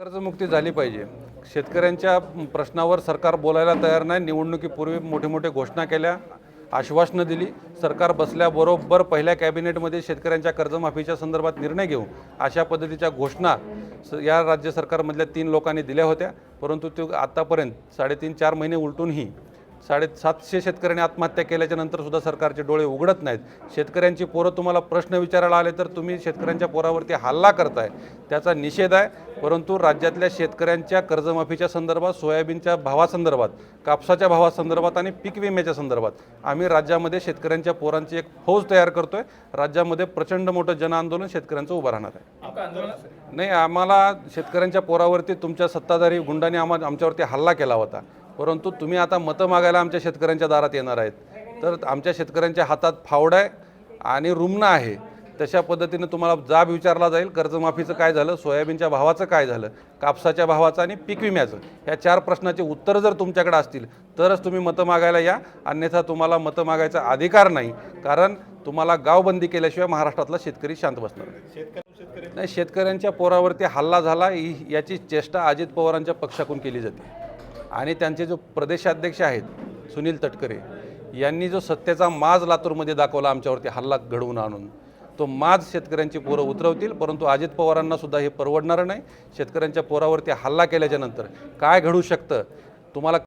कर्जमुक्ती झाली पाहिजे. शेतकऱ्यांच्या प्रश्नावर सरकार बोलायला तयार नाही. निवडणुकीपूर्वी मोठे मोठे घोषणा केल्या आश्वासनं दिली. सरकार बसल्याबरोबर पहिल्या कॅबिनेटमध्ये शेतकऱ्यांच्या कर्जमाफीच्या संदर्भात निर्णय घेऊ अशा पद्धतीच्या घोषणा स- या राज्य सरकारमधल्या तीन लोकांनी दिल्या होत्या. परंतु ते आत्तापर्यंत साडेतीन चार महिने उलटूनही साडेसातशे शेतकऱ्यांनी आत्महत्या केल्याच्यानंतर सुद्धा सरकारचे डोळे उघडत नाहीत. शेतकऱ्यांची पोरं तुम्हाला प्रश्न विचारायला आले तर तुम्ही शेतकऱ्यांच्या पोरावरती हल्ला करताय. त्याचा निषेध आहे. परंतु राज्यातल्या शेतकऱ्यांच्या कर्जमाफीच्या संदर्भात सोयाबीनच्या भावासंदर्भात कापसाच्या भावासंदर्भात आणि पीक विम्याच्या संदर्भात आम्ही राज्यामध्ये शेतकऱ्यांच्या पोरांची एक फौज तयार करतोय. राज्यामध्ये प्रचंड मोठं जनआंदोलन शेतकऱ्यांचं उभं राहणार आहे. नाही आम्हाला शेतकऱ्यांच्या पोरावरती तुमच्या सत्ताधारी गुंडांनी आम्हा आमच्यावरती हल्ला केला होता. परंतु तुम्ही आता मतं मागायला आमच्या शेतकऱ्यांच्या दारात येणार आहेत. तर आमच्या शेतकऱ्यांच्या हातात फावडा आहे आणि रुग्ण आहे. तशा पद्धतीनं तुम्हाला जाब विचारला जाईल कर्जमाफीचं काय झालं सोयाबीनच्या भावाचं काय झालं कापसाच्या भावाचं आणि पीक विम्याचं. ह्या चार प्रश्नाचे उत्तरं जर तुमच्याकडे असतील तरच तुम्ही मतं मागायला या. अन्यथा तुम्हाला मतं मागायचा अधिकार नाही. कारण तुम्हाला गावबंदी केल्याशिवाय महाराष्ट्रातला शेतकरी शांत बसणार नाही. नाही शेतकऱ्यांच्या पोरावरती हल्ला झाला ही याची चेष्टा अजित पवारांच्या पक्षाकडून केली जाते. आणि त्यांचे जो प्रदेशाध्यक्ष आहेत सुनील तटकरे यांनी जो सत्तेचा माज लातूरमध्ये दाखवला आमच्यावरती हल्ला घडवून आणून तो माज शेतकऱ्यांची पोरं उतरवतील परंतु अजित पवारांना सुद्धा हे परवडणार नाही. शेतकऱ्यांच्या पोरावरती हल्ला केल्याच्यानंतर काय घडू शकतं? तुम्हाला